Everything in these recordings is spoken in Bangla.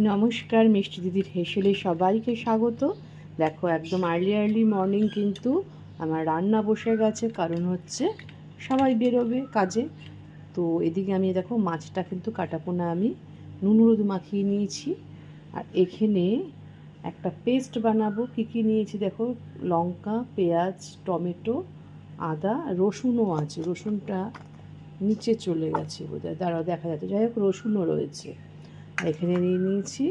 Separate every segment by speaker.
Speaker 1: নমস্কার, মিষ্টি দিদির হেসেলে সবাইকে স্বাগত। দেখো, একদম আর্লি আর্লি মর্নিং কিন্তু আমার রান্না বসে গেছে, কারণ হচ্ছে সবাই বেরোবে কাজে। তো এদিকে আমি দেখো, মাছটা কিন্তু কাটাপোনা আমি নুন, হলুদ মাখিয়ে নিয়েছি। আর এখানে একটা পেস্ট বানাবো। কী কী নিয়েছি দেখো? লঙ্কা, পেঁয়াজ, টমেটো, আদা, রসুনও আছে। রসুনটা নিচে চলে গেছে বোধহয়। দাঁড়াও, দেখা যাচ্ছে। যাই হোক, রসুনও রয়েছে। আর এখানে নিয়ে নিয়েছি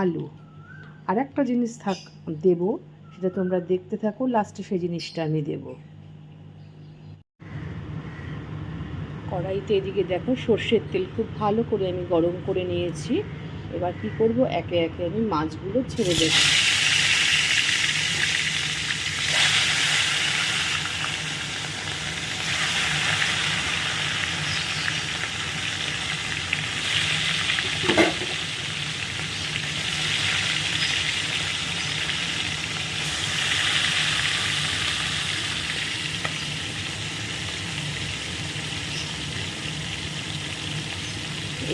Speaker 1: আলু। আর একটা জিনিস থাক, দেব, সেটা তোমরা দেখতে থাকো লাস্টে সেই জিনিসটা আমি দেব। কড়াইতে এদিকে দেখো, সর্ষের তেল খুব ভালো করে আমি গরম করে নিয়েছি। এবার কি করব, একে একে আমি মাছগুলো ছেড়ে দেবো।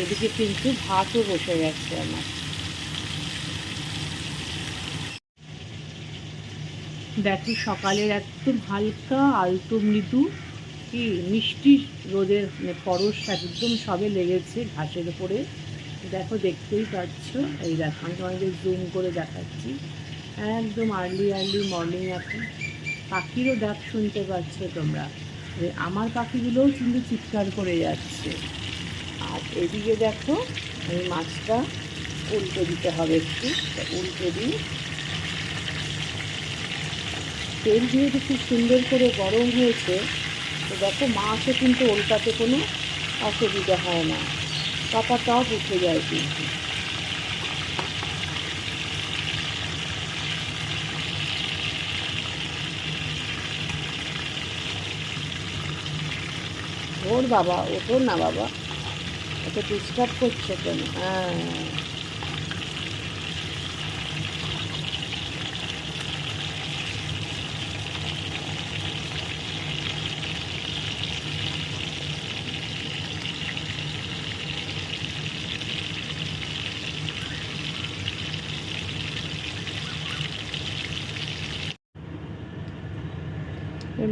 Speaker 1: এদিকে কিন্তু ভাতও বসে গেছে আমার। দেখো সকালের একদম হালকা, আলতো মৃদু, কি মিষ্টি রোদের মানে পরশ একদম সবে লেগেছে ঘাসের উপরে। দেখো দেখতেই পাচ্ছ, এই দেখো, আমি তোমাদের জুম করে দেখাচ্ছি। একদম আর্লি আর্লি মর্নিং এখন। পাখিরও ডাক শুনতে পাচ্ছ তোমরা। আমার পাখিগুলোও কিন্তু চিৎকার করে যাচ্ছে। এদিকে দেখো, এই মাছটা উল্টে দিতে হবে একটু। উল্টে দিই। তেল যেহেতু খুব সুন্দর করে গরম হয়েছে, তো দেখো মাছও কিন্তু উল্টাতে কোনো অসুবিধা হয় না। কাপাটাও উঠে যায় কিন্তু। ওর বাবা, ওঠো না বাবা। এত ডিস্টার্ব করছে কেন?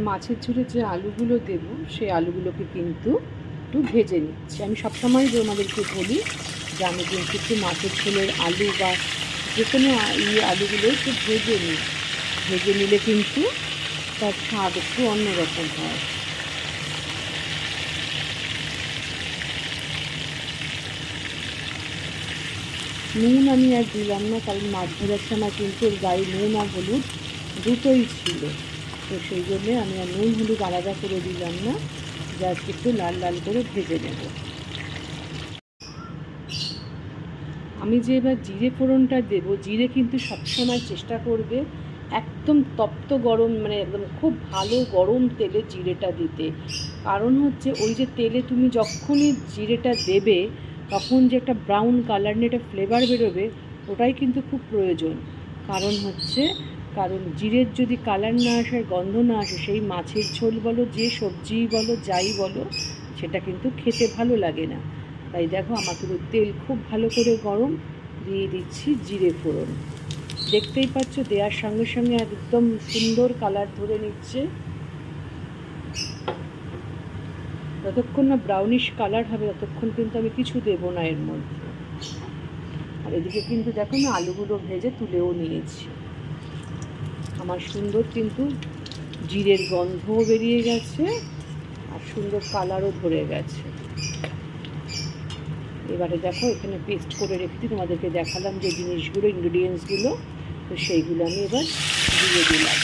Speaker 1: মাছের ঝোলে যে আলুগুলো দেব সেই আলুগুলোকে কিন্তু একটু ভেজে নিচ্ছি। আমি সবসময় তোমাদেরকে বলি যে আমি কিন্তু একটু মাছের ঝোলের আলু বা যে কোনো ইয়ে আলুগুলো একটু ভেজে নিই। ভেজে নিলে কিন্তু তার স্বাদ একটু অন্যরকম হয়। নুন আমি আর দিলাম না, কারণ মাছ ভাজার সময় কিন্তু গায়ে নুন আর হলুদ দুটোই ছিল। তো সেই জন্যে আমি আর নুন হলুদ আলাদা করে দিলাম না। জাস্ট একটু লাল লাল করে ভেজে নেব। আমি যে এবার জিরে ফোড়নটা দেব, জিরে কিন্তু সবসময় চেষ্টা করবে একদম তপ্ত গরম মানে একদম খুব ভালো গরম তেলে জিরেটা দিতে। কারণ হচ্ছে ওই যে তেলে তুমি যখনই জিরেটা দেবে, তখন যে একটা ব্রাউন কালার নিয়ে একটা ফ্লেভার বেরোবে, ওটাই কিন্তু খুব প্রয়োজন। কারণ হচ্ছে কারণ জিরের যদি কালার না আসে গন্ধ না আসে, সেই মাছের ঝোল বলো, যে সবজি বলো, যাই বলো, সেটা কিন্তু খেতে ভালো লাগে না। তাই দেখো, আমার কিন্তু তেল খুব ভালো করে গরম দিয়ে দিচ্ছি জিরে ফোড়ন। দেখতেই পাচ্ছ দেওয়ার সঙ্গে সঙ্গে একদম সুন্দর কালার ধরে নিচ্ছে। যতক্ষণ না ব্রাউনিশ কালার হবে, ততক্ষণ কিন্তু আমি কিছু দেবো না এর মধ্যে। আর এদিকে কিন্তু দেখো না, আলুগুলো ভেজে তুলেও নিয়েছি। আমার সুন্দর কিন্তু জিরের গন্ধও বেরিয়ে গেছে আর সুন্দর কালারও ধরে গেছে। এবারে দেখো, এখানে পেস্ট করে রেখেছি, তোমাদেরকে দেখালাম যে জিনিসগুলো ইনগ্রিডিয়েন্টসগুলো তো সেইগুলো আমি এবার দিয়ে দিলাম।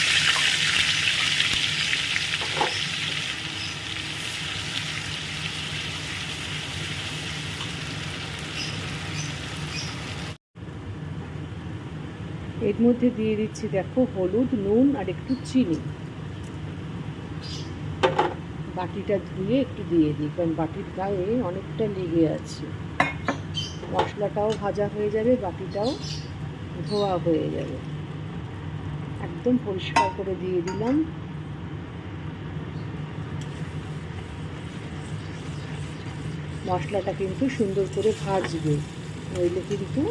Speaker 1: মধ্যে দিয়ে দিচ্ছি, দেখো, হলুদ, নুন আর একটু চিনি। বাটিটা ধুয়ে একটু দিয়ে দিই, কারণ বাটির গায়ে অনেকটা লেগে আছে। মশলাটাও ভাজা হয়ে যাবে, বাটিটাও ধোয়া হয়ে যাবে। একদম পরিষ্কার করে দিয়ে দিলাম। মশলাটা কিন্তু সুন্দর করে ভাজবে, নইলে কিন্তু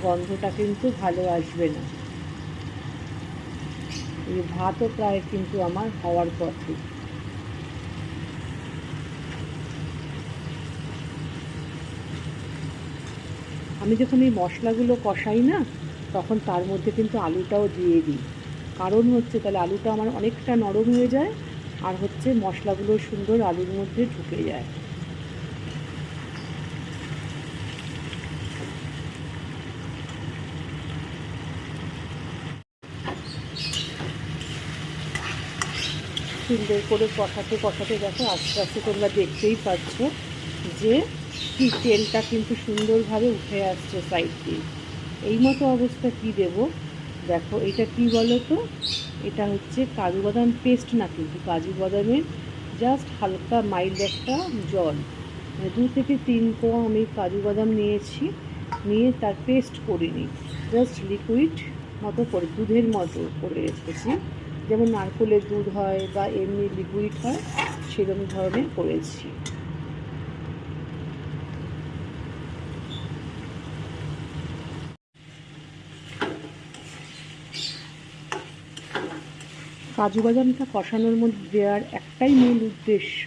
Speaker 1: গন্ধটা কিন্তু ভালো আসবে না। এই ভাতও প্রায় কিন্তু আমার হওয়ার পথে। আমি যখন এই মশলাগুলো কষাই না, তখন তার মধ্যে কিন্তু আলুটাও দিয়ে দিই। কারণ হচ্ছে তাহলে আলুটা আমার অনেকটা নরম হয়ে যায়, আর হচ্ছে মশলাগুলো সুন্দর আলুর মধ্যে ঢুকে যায়। সুন্দর করে কষাতে কষাতে দেখো আস্তে আস্তে তোমরা দেখতেই পাচ্ছ যে কি তেলটা কিন্তু সুন্দরভাবে উঠে আসছে সাইড দিয়ে। এই মতো অবস্থা কি দেব? দেখো এটা কি বলো তো এটা হচ্ছে কাজু বাদাম পেস্ট না কিন্তু কাজু বাদামের জাস্ট হালকা মাইল্ড একটা জল। মানে দু থেকে তিন পোয়া আমি কাজু বাদাম নিয়েছি, নিয়ে তার পেস্ট করিনি জাস্ট লিকুইড মতো করে, দুধের মতো করে রেখেছি। যেমন নারকোলের দুধ হয় বা এমনি লিকুইড হয়, সেরকম ধরনের করেছি। কাজু বাদামটা কষানোর মধ্যে দেওয়ার একটাই মূল উদ্দেশ্য।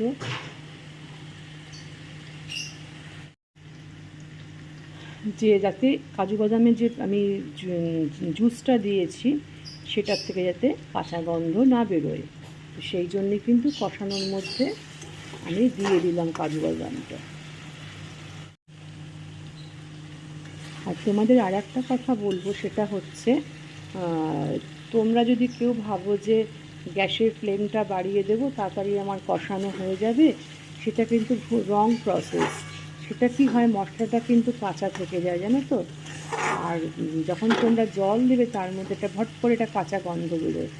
Speaker 1: যে যাতে কাজু বাদামের যে আমি জুসটা দিয়েছি সেটার থেকে যাতে কাঁচা গন্ধ না বেরোয়। তো সেই জন্যে কিন্তু কষানোর মধ্যে আমি দিয়ে দিলাম কাজু বাদামটা। আর তোমাদের আর একটা কথা বলব, সেটা হচ্ছে তোমরা যদি কেউ ভাবো যে গ্যাসের ফ্লেমটা বাড়িয়ে দেবো, তাড়াতাড়ি আমার কষানো হয়ে যাবে, সেটা কিন্তু রং প্রসেস সেটা কি হয়, মশলাটা কিন্তু কাঁচা থেকে যায়, জানো তো? আর যখন তোমরা জল দেবে তার মধ্যে একটা ভট করে একটা কাঁচা গন্ধ বেরোয়।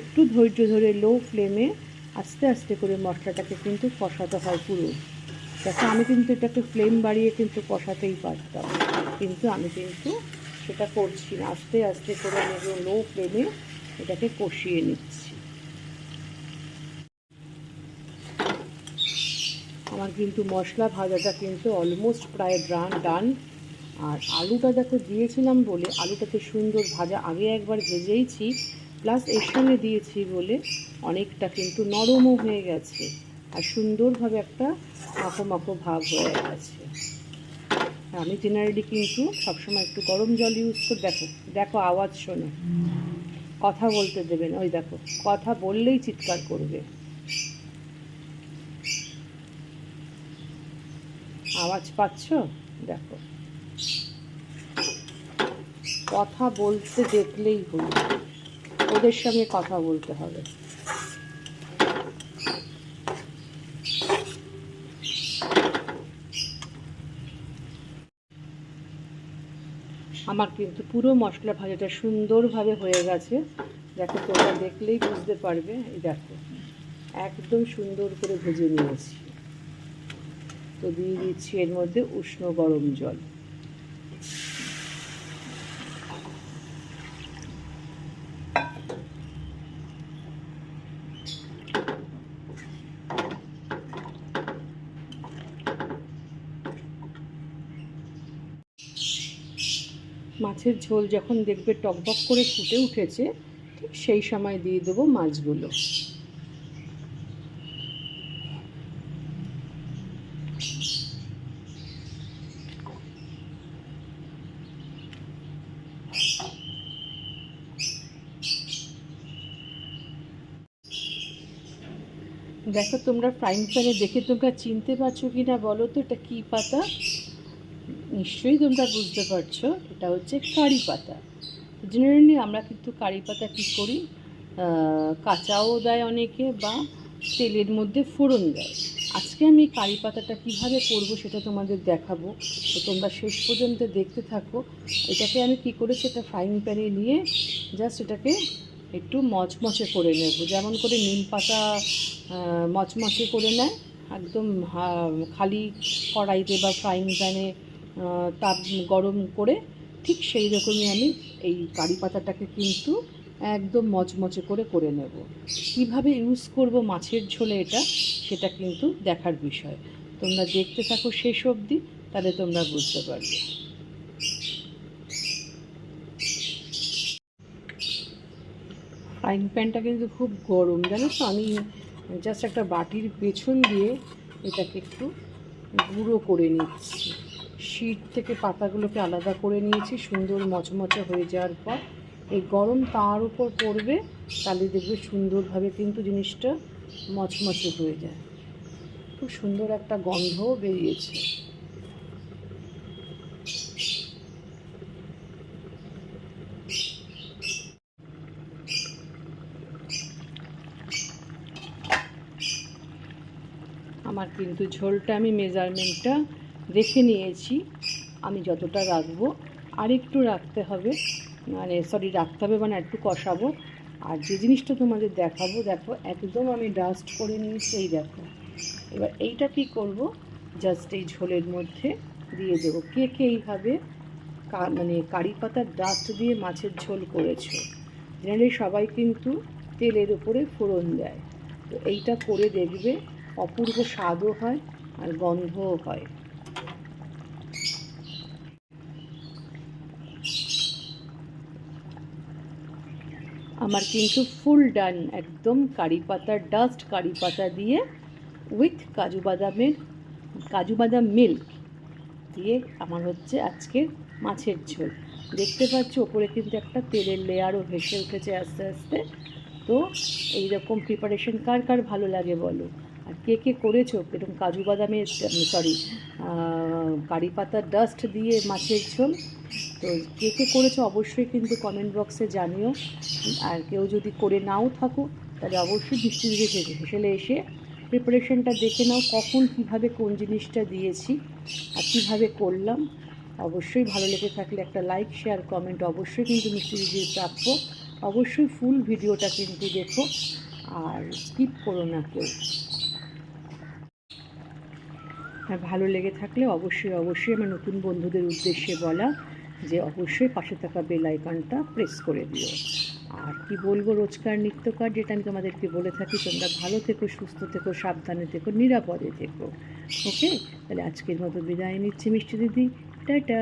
Speaker 1: একটু ধৈর্য ধরে লো ফ্লেমে আস্তে আস্তে করে মশলাটাকে কিন্তু কষাতে হয় পুরো। দেখো, আমি কিন্তু এটাকে ফ্লেম বাড়িয়ে কিন্তু কষাতেই পারতাম, কিন্তু আমি কিন্তু সেটা করছি না। আস্তে আস্তে করে আমি লো ফ্লেমে এটাকে কষিয়ে নিচ্ছি। আমার কিন্তু মশলা ভাজাটা কিন্তু অলমোস্ট প্রায় ডান ডান আর আলুটা দেখো দিয়েছিলাম বলে আলুটাকে সুন্দর ভাজা, আগে একবার ভেজেইছি প্লাস এর সঙ্গে দিয়েছি বলে অনেকটা কিন্তু নরমও হয়ে গেছে আর সুন্দরভাবে একটা মাখো মাখো ভাব হয়ে গেছে। আমি জেনারেলি কিন্তু সবসময় একটু গরম জল ইউজ করে। দেখো দেখো আওয়াজ শোনো। কথা বলতে দেবেন ওই দেখো, কথা বললেই চিৎকার করবে। আওয়াজ পাচ্ছ? দেখো। কথা বলতে দেখলেই হলো। ওদের সঙ্গে কথা বলতে হবে। আমার কিন্তু পুরো মশলা ভাজাটা সুন্দরভাবে হয়ে গেছে। দেখো, তোমরা দেখলেই বুঝতে পারবে। এই দেখো, একদম সুন্দর করে ভেজে নিয়েছি। তো দিয়ে দিচ্ছি এর মধ্যে উষ্ণ গরম জল। মাছের ঝোল যখন দেখবে টকবক করে ফুটে উঠেছে, ঠিক সেই সময় দিয়ে দেবো মাছগুলো। দেখো তোমরা ফ্রাইং প্যানে দেখে তোমরা চিনতে পারছ কি না বলো তো, এটা কী পাতা? নিশ্চয়ই তোমরা বুঝতে পারছ, এটা হচ্ছে কারি পাতা। জেনারেলি আমরা কিন্তু কারি পাতা কী করি? কাঁচাও দেয় অনেকে বা তেলের মধ্যে ফোড়ন দেয়। আজকে আমি কারি পাতাটা কীভাবে করব সেটা তোমাদের দেখাবো। তো তোমরা শেষ পর্যন্ত দেখতে থাকো। এটাকে আমি কী করে সেটা ফ্রাইং প্যানে নিয়ে জাস্ট এটাকে একটু মচমচে করে নেব। যেমন করে নিম পাতা মচমচে করে নেয়। একদম খালি কড়াইতে বা ফ্রাইং প্যানে তাপ গরম করে ঠিক সেই রকমই আমি এই কারি পাতাটাকে কিন্তু একদম মচমচে করে করে নেব। কীভাবে ইউজ করব মাছের ঝোলে এটা, সেটা কিন্তু দেখার বিষয়। তোমরা দেখতে থাকো শেষ অবধি, তাহলে তোমরা বুঝতে পারবে। ফ্রাইং প্যানটা কিন্তু খুব গরম, জানো তো? আমি জাস্ট একটা বাটির পেছন দিয়ে এটাকে একটু গুঁড়ো করে নিচ্ছি। শীত থেকে পাতাগুলোকে আলাদা করে নিয়েছি, সুন্দর মচমচে হয়ে যাওয়ার পর। এই গরম তার উপর পড়বে, তাহলে দেখবে সুন্দরভাবে কিন্তু জিনিসটা মচমচে হয়ে যায়। খুব সুন্দর একটা গন্ধও বেরিয়েছে। আমার কিন্তু ঝোলটা, আমি মেজারমেন্টটা রেখে নিয়েছি। আমি যতটা রাখব আর একটু রাখতে হবে। মানে সরি রাখতে হবে মানে একটু কষাবো। আর যে জিনিসটা তোমাদের দেখাবো, দেখো, একদম আমি ডাস্ট করে নিয়েছি, এই দেখো। এবার এইটা কি করব? জাস্ট এই ঝোলের মধ্যে দিয়ে দেবো। কে কে এইভাবে মানে কারি পাতার ডাস্ট দিয়ে মাছের ঝোল করেছ? জেনারেলি সবাই কিন্তু তেলের উপরে ফোড়ন দেয়। তো এইটা করে দেখবে, অপূর্ব স্বাদও হয় আর গন্ধও হয়। আমার কিন্তু ফুল ডান, একদম কারি পাতার ডাস্ট কারি পাতা দিয়ে উইথ কাজু বাদামের, কাজু বাদাম মিল্ক দিয়ে আমার হচ্ছে আজকের মাছের ঝোল। দেখতে পাচ্ছ, ওপরে কিন্তু একটা তেলের লেয়ারও ভেসে উঠেছে আস্তে আস্তে। তো এই রকম প্রিপারেশন কার কার ভালো লাগে বলো? আর কে কে করেছ? এরকম কাজু বাদামের সরি কারি পাতার ডাস্ট দিয়ে মাছের ঝোল। তো কে কে করেছ অবশ্যই কিন্তু কমেন্ট বক্সে জানিও। আর কেউ যদি করে নাও থাকো, তাহলে অবশ্যই বৃষ্টি দিকে হেসেলে এসে প্রিপারেশনটা দেখে নাও, কখন কীভাবে কোন জিনিসটা দিয়েছি আর কীভাবে করলাম। অবশ্যই ভালো লেগে থাকলে একটা লাইক শেয়ার কমেন্ট অবশ্যই কিন্তু মিষ্টি দিদির প্রাপ্য। অবশ্যই ফুল ভিডিওটা কিন্তু দেখো। আর স্কিপ করো না কেউ। আর ভালো লেগে থাকলে অবশ্যই অবশ্যই আমার নতুন বন্ধুদের উদ্দেশ্যে বলা যে অবশ্যই পাশে থাকা বেল আইকনটা প্রেস করে দিও। আর কি বলব রোজকার নিত্যকার যেটা আমি তোমাদেরকে বলে থাকি, তোমরা ভালো থেকো, সুস্থ থেকো, সাবধানে থেকো, নিরাপদে থেকো। ওকে তাহলে আজকের মতো বিদায় নিচ্ছি মিষ্টি দিদি। টাটা!